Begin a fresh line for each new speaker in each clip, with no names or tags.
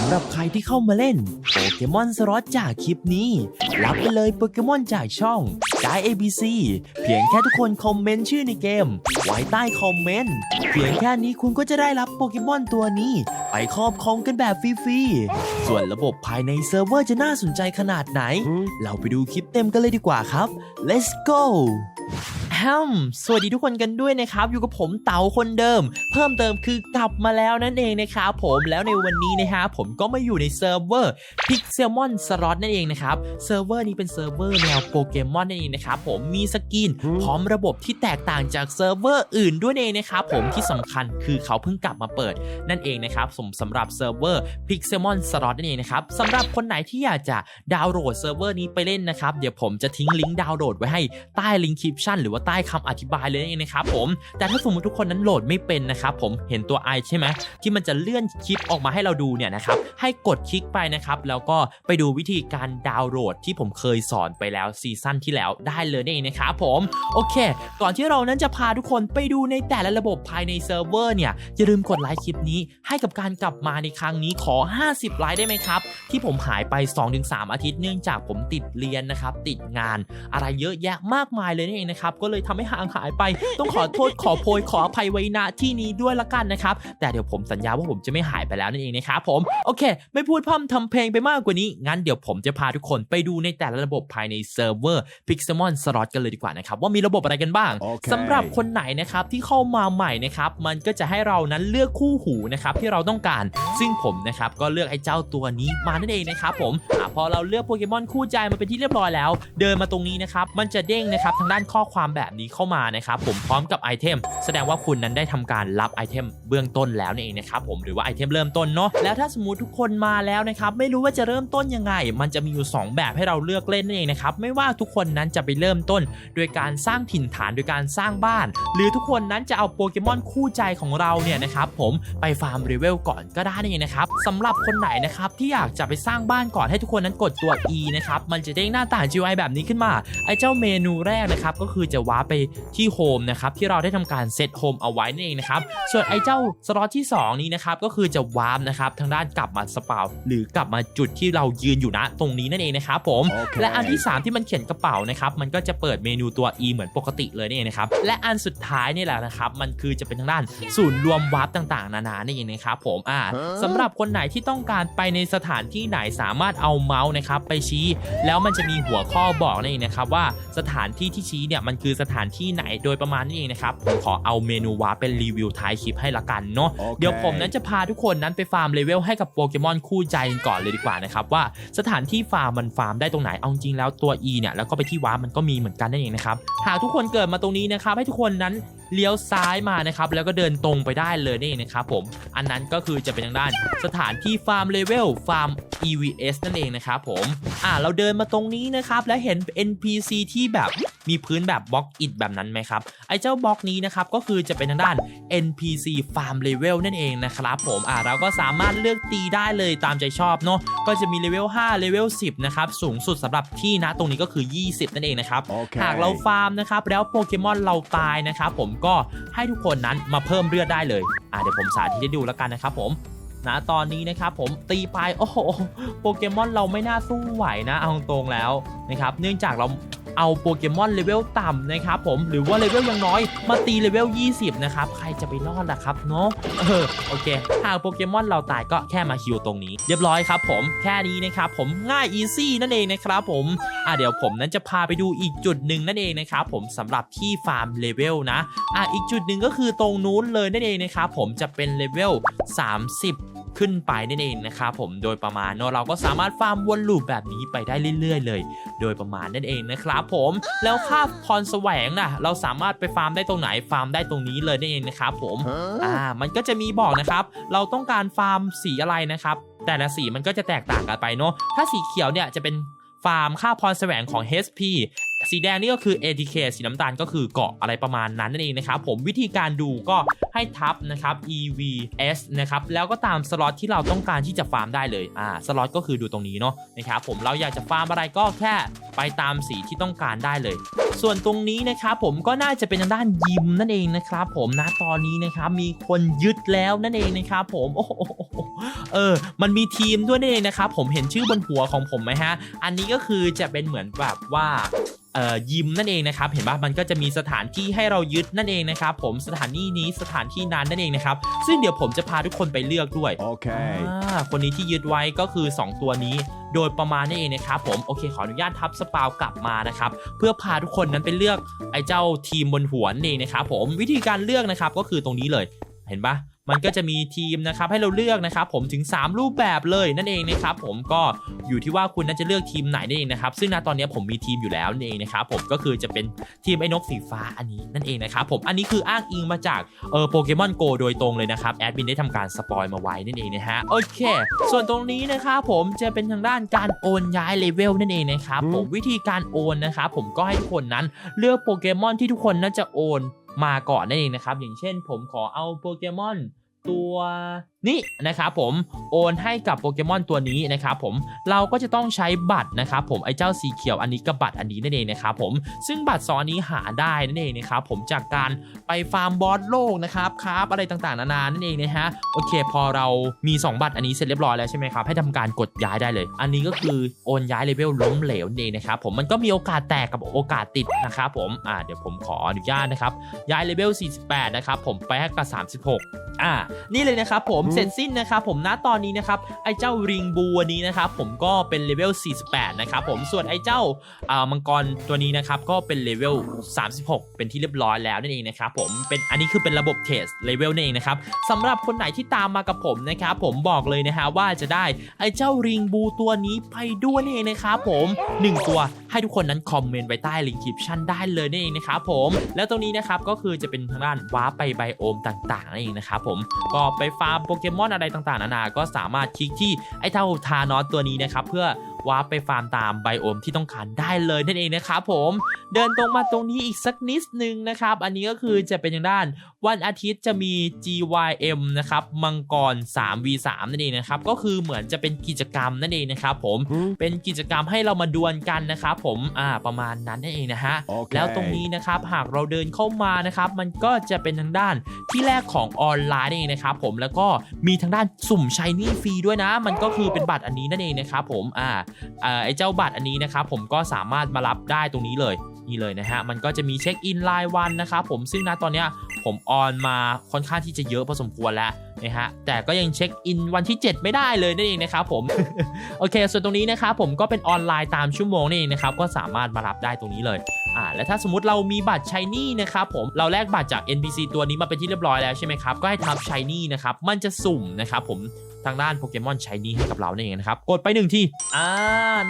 ำหรับใครที่เข้ามาเล่นโปเกมอนสล็อตจากคลิปนี้ รับไปเลยโปเกมอนจากช่องกาย ABC เพียงแค่ทุกคนคอมเมนต์ชื่อในเกม ไว้ใต้คอมเมนต์เพียงแค่นี้คุณก็จะได้รับโปเกมอนตัวนี้ ไปครอบครองกันแบบฟรีๆส่วนระบบภายในเซิร์ฟเวอร์จะน่าสนใจขนาดไหน เราไปดูคลิปเต็มกันเลยดีกว่าครับ let's go แฮมสวัสดีทุกคนกันด้วยนะครับ อยู่กับผมเต๋าคนเดิม เพิ่มเติมคือกลับมาแล้วนั่นเองนะครับผมแล้วในวันนี้นะฮะผมก็มาอยู่ในเซิร์ฟเวอร์ Pixelmon Slot นั่นเองนะครับเซิร์ฟเวอร์นี้เป็นเซิร์ฟเวอร์แนวโปเกมอนนั่นเองนะครับผมมีสกินพร้อมระบบที่แตกต่างจากเซิร์ฟเวอร์อื่นด้วยเองนะครับผมที่สำคัญคือเขาเพิ่งกลับมาเปิด นั่นเองนะครับสมสำหรับเซิร์ฟเวอร์ Pixelmon Slot นั่นเองนะครับสำหรับคนไหนที่อยากจะดาวน์โหลดเซิร์ฟเวอร์นี้ไปเล่นนะครับเดี๋ยวผมจะทิ้งลิงก์ดาวน์โหลดไว้ให้ใต้ลิงก์คลิปชั่นหรือว่าใต้คำอธิบายเลยนั่นเองนะครับผมแต่ถ้าสมมติทุกคนนั้นโหลดไม่เป็นนะครับผมเห็นตัวไอใช่ไหมที่มันจะเลื่อนคลิปออกมาให้เราดูเนี่ยนะครับให้กดคลิกไปนะครับแล้วก็ไปดูวิธีการดาวน์โหลดที่ผมเคยสอนไปแล้วซีซั่นที่แล้วได้เลยนั่นเองนะครับผมโอเค ก่อนที่เรานั้นจะพาทุกคนไปดูในแต่ละระบบภายในเซิร์ฟเวอร์เนี่ยอย่าลืมกดไลค์คลิปนี้ ให้กับการกลับมาในครั้งนี้ขอ 50 ไลค์ได้ไหมครับ ที่ผมหายไป 2-3 อาทิตย์เนื่องจากผมติดเรียนนะครับติดงาน อะไรเยอะแยะมากมายเลยนั่นเองนะครับก็เลยทำให้ห่างหายไป ต้องขอโทษขอโพยขออภัยไว้ณที่นี้ด้วยละกันนะครับ แต่เดี๋ยวผมสัญญาว่าผมจะไม่หายไปแล้วนั่นเองนะครับผม โอเค ไม่พูดพร่ำทำเพลงไปมากกว่านี้ งั้นเดี๋ยวผมจะพาทุกคนไปดูในแต่ละระบบภายในเซิร์ฟเวอร์ Pixelmon Slot กันเลยดีกว่านะครับว่ามีระบบอะไรกันบ้าง
โอเค
สำหรับคนไหนนะครับที่เข้ามาใหม่นะครับมันก็จะให้เรานั้นเลือกคู่หูนะครับที่เราต้องการ ซึ่งผมนะครับก็เลือกไอ้เจ้าตัวนี้มานั่นเองนะครับผมอาพอเราเลือกโปเกมอนคู่ใจมาเป็นที่เรียบร้อยแล้ว เดินมาตรงนี้นะครับมันจะเด้งนะครับทางด้านข้อความแบบแบบนี้เข้ามานะครับผมพร้อมกับไอเทมแสดงว่าคุณนั้นได้ทำการรับไอเทมเบื้องต้นแล้วนั่เองนะครับผมหรือว่าไอเทมเริ่มต้นเนาะแล้วถ้าสมมติทุกคนมาแล้วนะครับไม่รู้ว่าจะเริ่มต้นยังไง มันจะมีอยู่สองแบบให้เราเลือกเล่นนั่นเองนะครับไม่ว่าทุกคนนั้นจะไปเริ่มต้น โดยการสร้างถิ่นฐานโดยการสร้างบ้าน หรือทุกคนนั้นจะเอาโปเกมอนคู่ใจของเราเนี่ยนะครับผมไปฟาร์มรีเวลก่อนก็ได้นี่นเองนะครับสำหรับคนไหนนะครับที่อยากจะไปสร้างบ้านก่อนให้ทุกคนนั้นกดตัว E นะครับมันจะได้หน้าต่าง GUI แบบนี้ขึ้นมาไอเจ้าเมนูแรกนะครับก็คือจะวาร์ปไปที่โฮมนะครับที่เราได้ทำการเซตโฮมเอาไว้นั่นเองนะครับส่วนไอ้เจ้าสล็อตที่ 2 นี้นะครับก็คือจะวาร์ปนะครับทางด้านกลับมาสปาวหรือกลับมาจุดที่เรายืนอยู่ณตรงนี้นั่นเองนะครับผม
โอเค
และอันที่ 3 ที่มันเขียนกระเป๋านะครับมันก็จะเปิดเมนูตัว E เหมือนปกติเลยนี่เองนะครับและอันสุดท้ายนี่แหละนะครับมันคือจะเป็นทางด้านศูนย์รวมวาร์ปต่างๆ นานานี่เองนะครับผมอ่าสำหรับคนไหนที่ต้องการไปในสถานที่ไหนสามารถเอาเมาส์นะครับไปชี้ แล้วมันจะมีหัวข้อบอกนั่นเองนะครับว่าสถานที่ที่ชี้เนี่ยมันคือสถานที่ไหนโดยประมาณนี้เองนะครับผมขอเอาเมนูวาร์ปเป็นรีวิวท้ายคลิปให้ละกันเนาะ
โอเค
เดี๋ยวผมนั้นจะพาทุกคนนั้นไปฟาร์มเลเวลให้กับโปเกมอนคู่ใจกันก่อนเลยดีกว่านะครับว่าสถานที่ฟาร์มมันฟาร์มได้ตรงไหนเอาจริงๆแล้วตัว E เนี่ยแล้วก็ไปที่วาร์ปมันก็มีเหมือนกันนั่นเองนะครับหากทุกคนเกิดมาตรงนี้นะครับให้ทุกคนนั้น เลี้ยวซ้ายมานะครับแล้วก็เดินตรงไปได้เลยนี่นเองนะครับผมอันนั้นก็คือจะเป็นทางด้านสถานที่ฟาร์มเลเวลฟาร์ม EVS นั่นเองนะครับผมอ่าเราเดินมาตรงนี้นะครับแล้วเห็น NPC ที่แบบมีพื้นแบบบล็อกอิดแบบนั้นไหมครับ ไอ้เจ้าบล็อกนี้นะครับก็คือจะเป็นทางด้าน NPC Farm Level นั่นเองนะครับผมอ่าเราก็สามารถเลือกตีได้เลยตามใจชอบเนาะก็จะมีเลเวล5เลเวล10 นะครับ สูงสุดสำหรับที่นะตรงนี้ก็คือ 20 นั่นเองนะครับ
โอเค
หากเราฟาร์มนะครับ แล้วโปเกมอนเราตายนะครับผมก็ให้ทุกคนนั้นมาเพิ่มเลือดได้เลยอ่าเดี๋ยวผมสาธิตให้ดูแล้วกันนะครับผม นะตอนนี้นะครับผมตีไปโอ้โหโปเกมอนเราไม่น่าสู้ไหวนะเอาตรงแล้วนะครับเนื่องจากเราเอาโปเกมอนเลเวลต่ำนะครับผมหรือว่าเลเวลยังน้อยมาตีเลเวล 20 นะครับ ใครจะไปรอดล่ะครับเนาะเออโอเคหากโปเกมอนเราตายก็แค่มาฮิวตรงนี้ เรียบร้อยครับผมแค่นี้นะครับผมง่ายอีซี่นั่นเองนะครับผมอะเดี๋ยวผมนั้นจะพาไปดูอีกจุดหนึ่งนั่นเองนะครับผมสำหรับที่ฟาร์มเลเวลนะอะอีกจุดหนึ่งก็คือตรงนู้นเลยนั่นเองนะครับผมจะเป็นเลเวล30 ขึ้นไปนั่นเองนะครับผมโดยประมาณเนอะเราก็สามารถฟาร์มวนลูปแบบนี้ไปได้เรื่อยๆ เลย โดยประมาณนั่นเองนะครับผมแล้วค่าพรแสวงนะเราสามารถไปฟาร์มได้ตรงไหนฟาร์มได้ตรงนี้เลยนั่นเองนะครับผมอ่ามันก็จะมีบอกนะครับ เราต้องการฟาร์มสีอะไรนะครับ แต่ละสีมันก็จะแตกต่างกันไปเนาะถ้าสีเขียวเนี่ยจะเป็นฟาร์มค่าพรแสวงของ HP สีแดงนี่ก็คือ ATK สีน้ำตาลก็คือเกาะอะไรประมาณนั้นนั่นเองนะครับผมวิธีการดูก็ให้ทับนะครับ EVS นะครับแล้วก็ตามสล็อตที่เราต้องการที่จะฟาร์มได้เลยอ่าสล็อตก็คือดูตรงนี้เนาะนะครับผมเราอยากจะฟาร์มอะไรก็แค่ไปตามสีที่ต้องการได้เลย ส่วนตรงนี้นะครับผมก็น่าจะเป็นทางด้านยิมนั่นเองนะครับผมนะตอนนี้นะครับมีคนยึดแล้วนั่นเองนะครับผมโอ้โหเออ มันมีทีมด้วยนั่นเองนะครับผมเห็นชื่อบนหัวของผมไหมฮะ อันนี้ก็คือจะเป็นเหมือนแบบว่า ยิมนั่นเองนะครับเห็นปะมันก็จะมีสถานที่ให้เรายึดนั่นเองนะครับผมสถานที่นี้สถานที่นั้นนั่นเองนะครับซึ่งเดี๋ยวผมจะพาทุกคนไปเลือกด้วย
Okay.
อ่าคนนี้ที่ยึดไว้ก็คือ 2 ตัวนี้โดยประมาณนั่นเองนะครับผมโอเคขออนุญาตทับสปาวกลับมานะครับเพื่อพาทุกคนนั้นไปเลือกไอ้เจ้าทีมบนหัวนั่นเองนะครับผมวิธีการเลือกนะครับก็คือตรงนี้เลยเห็นปะ มันก็จะมีทีมนะครับให้เราเลือกนะครับผมถึง 3 รูปแบบเลยนั่นเองนะครับผมก็อยู่ที่ว่าคุณน่าจะเลือกทีมไหนนั่นเองนะครับซึ่งณตอนนี้ผมมีทีมอยู่แล้วนั่นเองนะครับผมก็คือจะเป็นทีมไอ้นกสีฟ้าอันนี้นั่นเองนะครับผมอันนี้คืออ้างอิงมาจากเออโปเกมอนโกโดยตรงเลยนะครับแอดมินได้ทำการสปอยมาไว้นั่นเองนะฮะโอเค ส่วนตรงนี้นะครับผมจะเป็นทางด้านการโอนย้ายเลเวลนั่นเองนะครับผมวิธีการโอนนะครับผมก็ให้ทุกคนนั้นเลือกโปเกมอนที่ทุกคนน่าจะโอน มาก่อนนั่นเองนะครับ อย่างเช่นผมขอเอาโปเกมอนตัว นี้นะครับผมโอนให้กับโปเกมอนตัวนี้นะครับผมเราก็จะต้องใช้บัตรนะครับผมไอ้เจ้าสีเขียวอันนี้กับบัตรอันนี้นั่นเองนะครับผมซึ่งบัตรซองอันนี้หาได้นั่นเองนะครับผมจากการไปฟาร์มบอสโลกนะครับครับอะไรต่างๆนานานั่นเองนะฮะโอเค พอเรามี 2 บัตรอันนี้เสร็จเรียบร้อยแล้วใช่ไหมครับให้ทำการกดย้ายได้เลย อันนี้ก็คือโอนย้ายเลเวลล้มเหลวนั่นเองนะครับผมมันก็มีโอกาสแตกกับโอกาสติดนะครับผมอ่าเดี๋ยวผมขออนุญาตนะครับย้ายเลเวล48นะครับผมไปให้กับ36อ่านี่เลยนะครับผมเสร็จสิ้นนะครับผมณตอนนี้นะครับไอ้เจ้าริงบูอันนี้นะครับผมก็เป็นเลเวล 48 นะครับผมส่วนไอ้เจ้าอ่ามังกรตัวนี้นะครับก็เป็นเลเวล 36 เป็นที่เรียบร้อยแล้วนั่นเองนะครับผมเป็นอันนี้คือเป็นระบบเทสเลเวลนั่นเองนะครับสำหรับคนไหนที่ตามมากับผมนะครับผมบอกเลยนะฮะว่าจะได้ไอ้เจ้าริงบูตัวนี้ไปด้วยนั่นเองนะครับผมหนึ่งตัวให้ทุกคนนั้นคอมเมนต์ไว้ใต้ลิงก์คลิปชั่นได้เลยนั่นเองนะครับผมแล้วตรงนี้นะครับก็คือจะเป็นทางด้านว้าไปไบโอมต่างๆนั่นเองนะครับผมก็ไปฟาร์มโปเกมอนอะไรต่างๆนานา ก็สามารถคลิกที่ไอ้เท่าทานอสตัวนี้นะครับเพื่อ วาร์ปไปฟาร์มตามไบโอมที่ต้องการได้เลยนั่นเองนะครับผมเดินตรงมาตรงนี้อีกสักนิดนึงนะครับอันนี้ก็คือจะเป็นอย่างด้านวันอาทิตย์จะมี GYM นะครับมังกร 3v3 นั่นเองนะครับก็คือเหมือนจะเป็นกิจกรรมนั่นเองนะครับผม
Hmm?
เป็นกิจกรรมให้เรามาดวลกันนะครับผมอ่าประมาณนั้นนั่นเองนะฮะ
Okay.
แล้วตรงนี้นะครับหากเราเดินเข้ามานะครับมันก็จะเป็นทางด้านที่แรกของออนไลน์นั่นเองนะครับผมแล้วก็มีทางด้านสุ่มชายนี่ฟรีด้วยนะ มันก็คือเป็นบัตรอันนี้นั่นเองนะครับผมอ่าเอ่อไอ้เจ้าบัตรอันนี้นะครับผมก็สามารถมารับได้ตรงนี้เลยนี่เลยนะฮะมันก็จะมีเช็คอินรายวันนะครับผมซึ่งณตอนเนี้ยผมออนมาค่อนข้างที่จะเยอะพอสมควรแล้วนะฮะแต่ก็ยังเช็คอินวันที่ 7 ไม่ได้เลยนั่นเองนะครับผมโอเค ส่วนตรงนี้นะครับผมก็เป็นออนไลน์ตามชั่วโมงนี่นะครับก็สามารถมารับได้ตรงนี้เลยอ่าและถ้าสมมติเรามีบัตรชายนี่นะครับผมเราแลกบัตรจาก NPC ตัวนี้มาเป็นที่เรียบร้อยแล้วใช่ไหมครับก็ให้ทับชายนี่นะครับมันจะสุ่มนะครับผม ทางด้านโปเกมอนชายนี่ให้กับเราเนั่นเองนะครับ กดไปหนึ่งทีอ่า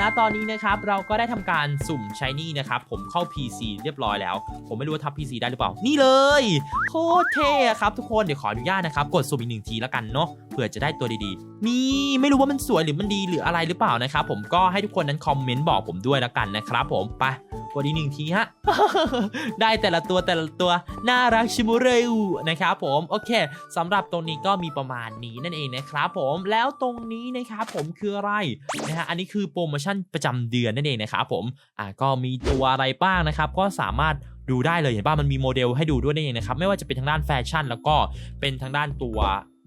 ณตอนนี้นะครับเราก็ได้ทำการสุ่มชายนี่นะครับ ผมเข้า PC เรียบร้อยแล้ว ผมไม่รู้ว่าทับ PC ได้หรือเปล่า นี่เลย โคตรเท่ครับทุกคนเดี๋ยวขออนุญาตนะครับ กดสุ่มอีกหนึ่งทีแล้วกันเนาะเผื่อจะได้ตัวดีๆ นี่ไม่รู้ว่ามันสวยหรือมันดีหรืออะไรหรือเปล่านะครับผมก็ให้ทุกคนนั้นคอมเมนต์บอกผมด้วยแล้วกันนะครับผมไป ดอีกหนึ่งทีฮะ ได้แต่ละตัวแต่ละตัว น่ารักชิมุเรวนะครับผมโอเคสำหรับตรงนี้ก็มีประมาณนี้นั่นเองนะครับผมแล้วตรงนี้นะครับผมคืออะไรนะฮะอันนี้คือโปรโมชั่นประจำเดือนนั่นเองนะครับผมอ่าก็มีตัวอะไรบ้างนะครับ ก็สามารถดูได้เลยเห็นป่ะมันมีโมเดลให้ดูด้วยนั่นเองนะครับไม่ว่าจะเป็นทางด้านแฟชั่น แล้วก็เป็นทางด้านตัว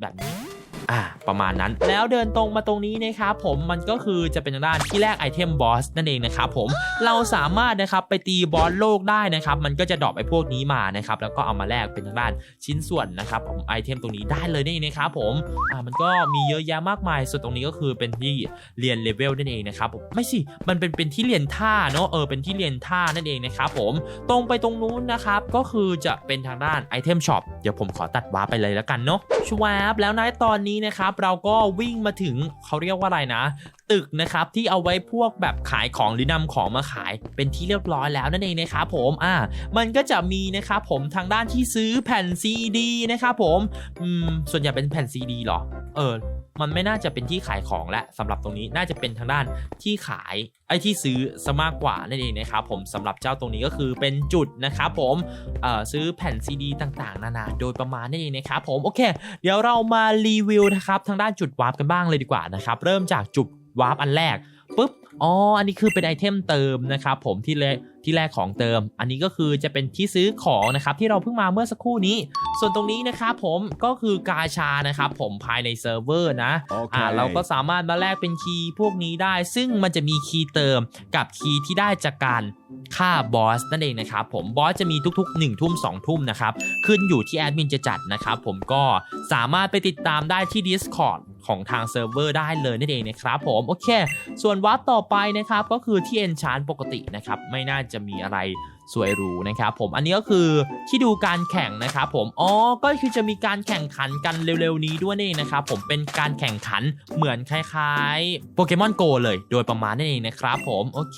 แบบนี้ อ่าประมาณนั้น แล้วเดินตรงมาตรงนี้นะครับผมมันก็คือจะเป็นทางด้านที่แรกไอเทมบอสนั่นเองนะครับผมเราสามารถนะครับไปตีบอสโลกได้นะครับมันก็จะดรอปไอพวกนี้มานะครับแล้วก็เอามาแลกเป็นทางด้านชิ้นส่วนนะครับผมไอเทมตรงนี้ได้เลยนี่นเองนะครับผมอ่ามันก็มีเยอะแยะมากมาย ส่วนตรงนี้ก็คือเป็นที่เรียนเลเวลนั่นเองนะครับผมไม่สิมันเป็นเป็นที่เรียนท่าเนาะเออเป็นที่เรียนท่านั่นเองนะครับผมตรงไปตรงนู้นนะครับก็คือจะเป็นทางด้านไอเทมช็อปเดี๋ยวผมขอตัดวาร์ปไปเลยแล้วกันเนาะชวาบแล้วนะตอนนี้นะครับเราก็วิ่งมาถึงเขาเรียกว่าอะไรนะ ตึกนะครับที่เอาไว้พวกแบบขายของหรือนำของมาขายเป็นที่เรียบร้อยแล้วนั่นเองนะครับผมอ่ามันก็จะมีนะครับผมทางด้านที่ซื้อแผ่นซีดีนะครับผมอืมส่วนใหญ่เป็นแผ่นซีดีหรอเออ มันไม่น่าจะเป็นที่ขายของและสำหรับตรงนี้น่าจะเป็นทางด้านที่ขายไอ้ที่ซื้อซะมากกว่านั่นเองนะครับผมสำหรับเจ้าตรงนี้ก็คือเป็นจุดนะครับผมเอ่อซื้อแผ่นซีดีต่างๆ นานาโดยประมาณนั่นเองนะครับผมโอเค เดี๋ยวเรามารีวิวนะครับทางด้านจุดวาร์ปกันบ้างเลยดีกว่านะครับเริ่มจากจุดวาร์ปอันแรก ปุ๊บอ๋ออันนี้คือเป็นไอเทมเติมนะครับผมที่เลที่แรกของเติม อันนี้ก็คือจะเป็นที่ซื้อของนะครับที่เราเพิ่งมาเมื่อสักครู่นี้ ส่วนตรงนี้นะครับผมก็คือกาชานะครับผมภายในเซิร์ฟเวอร์นะอ่าเราก็สามารถมาแลกเป็นคีย์พวกนี้ได้ ซึ่งมันจะมีคีย์เติมกับคีย์ที่ได้จากการฆ่าบอสนั่นเองนะครับผมบอสจะมีทุกๆ1ทุ่ม2ทุ่มนะครับขึ้นอยู่ที่แอดมินจะจัดนะครับผมก็สามารถไปติดตามได้ที่ Discord ของทางเซิร์ฟเวอร์ได้เลยนั่นเองนะครับผมโอเค ส่วนวัดต่อไปนะครับก็คือที่เอนชานปกตินะครับไม่น่าจะมีอะไร สวยหรูนะครับผมอันนี้ก็คือที่ดูการแข่งนะครับผมอ๋อก็คือจะมีการแข่งขันกันเร็วๆนี้ด้วยนี่เองนะครับผมเป็นการแข่งขันเหมือนคล้ายๆโปเกมอนโกเลย โดยประมาณนั่นเองนะครับผมโอเค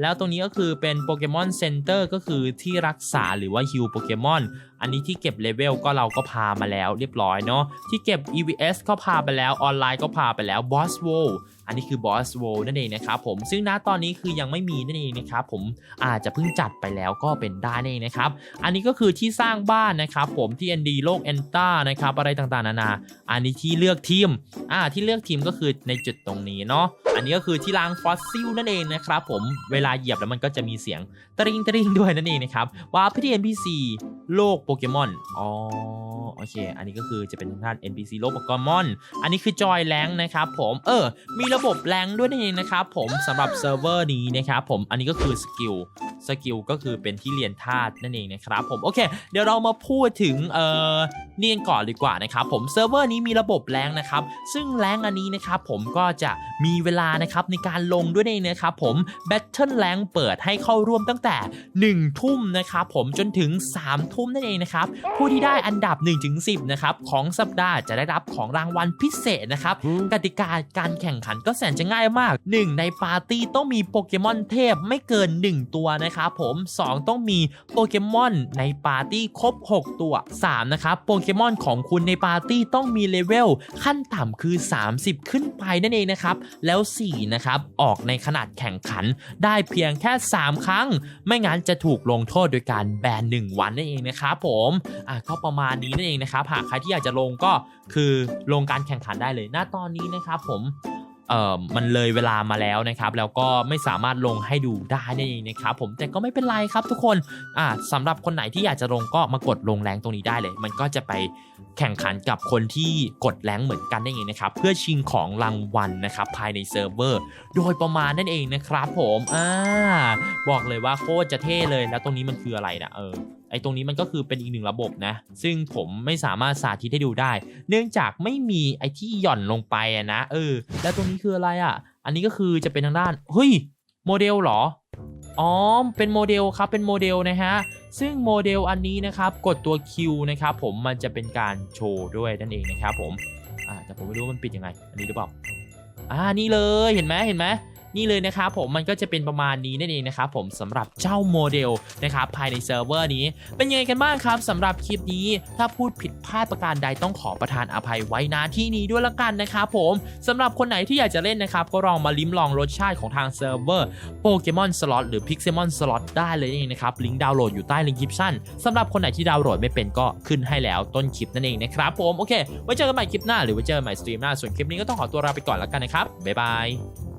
แล้วตรงนี้ก็คือเป็นโปเกมอนเซ็นเตอร์ก็คือที่รักษาหรือว่าฮิลโปเกมอนอันนี้ที่เก็บเลเวลก็เราก็พามาแล้วเรียบร้อยเนาะที่เก็บ EVS ก็พาไปแล้วออนไลน์ก็พาไปแล้วบอสโว อันนี้คือบอสโวนั่นเองนะครับผมซึ่งณตอนนี้คือยังไม่มีนั่นเองนะครับผมอาจจะเพิ่งจัดไปแล้วก็เป็นได้นั่นเองนะครับอันนี้ก็คือที่สร้างบ้านนะครับผมที่ ND โลก e n t a นะครับอะไรต่างๆนานา อันนี้ที่เลือกทีมอ่าที่เลือกทีมก็คือในจุดตรงนี้เนาะอันนี้ก็คือที่ล้างฟอสซิลนั่นเองนะครับผมเวลาเหยียบแล้วมันก็จะมีเสียงตริงตริงด้วยนั่นเองนะครับว่าพี่ที่ NPC โลกโปเกมอนอ๋อ โอเค อันนี้ก็คือจะเป็นทางด้าน NPC โลกโปเกมอน อันนี้คือจอยแรงนะครับผม เออ มีระบบแรงด้วยนั่นเองนะครับผมสำหรับเซิร์ฟเวอร์นี้นะครับผม อันนี้ก็คือสกิล สกิลก็คือเป็นที่เรียนธาตุนั่นเองนะครับผมโอเค เดี๋ยวเรามาพูดถึงเอ่อเนียนก่อนดีกว่านะครับผมเซิร์ฟเวอร์นี้มีระบบแรงนะครับ ซึ่งแรงอันนี้นะครับผมก็จะมีเวลานะครับในการลงด้วยนั่นเองนะครับผมแบทเทิลแรงเปิดให้เข้าร่วมตั้งแต่ 1 ทุ่มนะครับผมจนถึง 3 ทุ่มนั่นเองนะครับผู้ที่ได้อันดับ 1-10นะครับของสัปดาห์จะได้รับของรางวัลพิเศษนะครับกติกาการแข่งขันก็แสนจะง่ายมาก 1 ในปาร์ตี้ต้องมีโปเกมอนเทพไม่เกิน 1 ตัวนะครับผม 2 ต้องมีโปเกมอนในปาร์ตี้ครบ 6 ตัว 3 นะครับโปเกมอนของคุณในปาร์ตี้ต้องมีเลเวลขั้นต่ำคือ 30 ขึ้นไปนั่นเองนะครับ แล้ว 4 นะครับ ออกในขนาดแข่งขันได้เพียงแค่ 3 ครั้ง ไม่งั้นจะถูกลงโทษโดยการแบน 1 วันนั่นเองนะครับผมอะก็ประมาณนี้นั่นเองนะครับหากใครที่อยากจะลงก็คือลงการแข่งขันได้เลย ณตอนนี้นะครับผม เอ่อมันเลยเวลามาแล้วนะครับแล้วก็ไม่สามารถลงให้ดูได้นั่นเองนะครับผมแต่ก็ไม่เป็นไรครับทุกคนอ่าสำหรับคนไหนที่อยากจะลงก็มากดลงแรงตรงนี้ได้เลย มันก็จะไปแข่งขันกับคนที่กดแรงเหมือนกันนั่นเองนะครับเพื่อชิงของรางวัลนะครับภายในเซิร์ฟเวอร์โดยประมาณนั่นเองนะครับผมอ่าบอกเลยว่าโคตรจะเท่เลยแล้วตรงนี้มันคืออะไรนะเออ ไอ้ตรงนี้มันก็คือเป็นอีกหนึ่งระบบนะ ซึ่งผมไม่สามารถสาธิตให้ดูได้ เนื่องจากไม่มีไอ้ที่หย่อนลงไปอะนะ เออ แล้วตรงนี้คืออะไรอะอันนี้ก็คือจะเป็นทางด้าน เฮ้ย โมเดลเหรอ อ๋อ เป็นโมเดลครับ เป็นโมเดลนะฮะ ซึ่งโมเดลอันนี้นะครับ กดตัว Q นะครับผม มันจะเป็นการโชว์ด้วยนั่นเองนะครับผม อ่า แต่ผมไม่รู้มันปิดยังไง อันนี้หรือเปล่า อ่า นี่เลย เห็นไหมเห็นไหม นี่เลยนะครับผมมันก็จะเป็นประมาณนี้นั่นเองนะครับผมสำหรับเจ้าโมเดลนะครับภายในเซิร์ฟเวอร์นี้ เป็นยังไงกันบ้างครับสำหรับคลิปนี้ ถ้าพูดผิดพลาดประการใดต้องขอประทานอภัยไว้นะที่นี้ด้วยละกันนะครับผมสำหรับคนไหนที่อยากจะเล่นนะครับก็ลองมาลิ้มลองรสชาติของทางเซิร์ฟเวอร์โปเกมอนสล็อตหรือพิกเซมอนสล็อตได้เลยนี่นะครับลิงก์ดาวน์โหลดอยู่ใต้ลิงก์คลิปชั่นสำหรับคนไหนที่ดาวน์โหลดไม่เป็นก็ขึ้นให้แล้วต้นคลิปนั่นเองนะครับผมโอเคไว้เจอกันใหม่คลิปหน้าหรือไว้เจอกันใหม่สตรีมหน้าส่วนคลิปนี้ก็ต้องขอตัวลาไปก่อนแล้วกันนะครับบ๊ายบาย